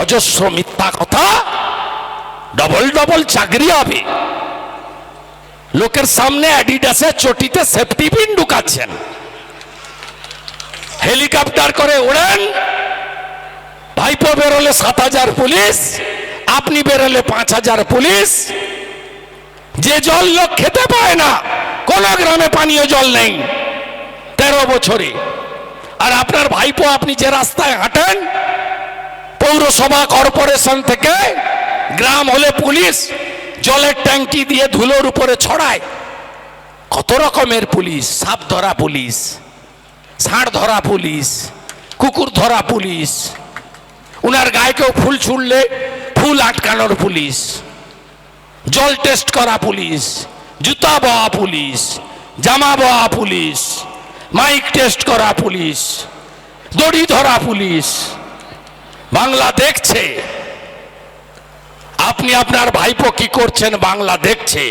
অজস্র মিথ্যা কথা ডবল ডবল চাকরি হবে। লোকের সামনে অ্যাডিডাসের চটিতে সেফটি পিন ঢুকাচ্ছেন। হেলিকপ্টার করে ওড়েন। ভাইপো বেরোলে সাত হাজার পুলিশ, আপনি বেরোলে পাঁচ হাজার পুলিশ। যে জল লোক খেতে পায় না, কোন গ্রামে পানীয় জল নেই। তেরো বছরে। আর আপনার ভাইপো, আপনি যে রাস্তায় হাঁটেন পৌরসভা কর্পোরেশন থেকে গ্রাম হলে পুলিশ জলের ট্যাঙ্কি দিয়ে ধুলোর উপরে ছড়ায়। কত রকমের পুলিশ? সাপ ধরা পুলিশ, ষাঁড় ধরা পুলিশ, কুকুর ধরা পুলিশ, উনার গায়ে কেউ ফুল ছুড়লে ফুল আটকানোর পুলিশ, জল টেস্ট করা পুলিশ, জুতা বওয়া পুলিশ, জামা বওয়া পুলিশ, মাইক টেস্ট করা পুলিশ, দড়ি ধরা পুলিশ বাংলা দেখছে। আপনি আপনার ভাইপো কি করছেন? বাংলা দেখছে।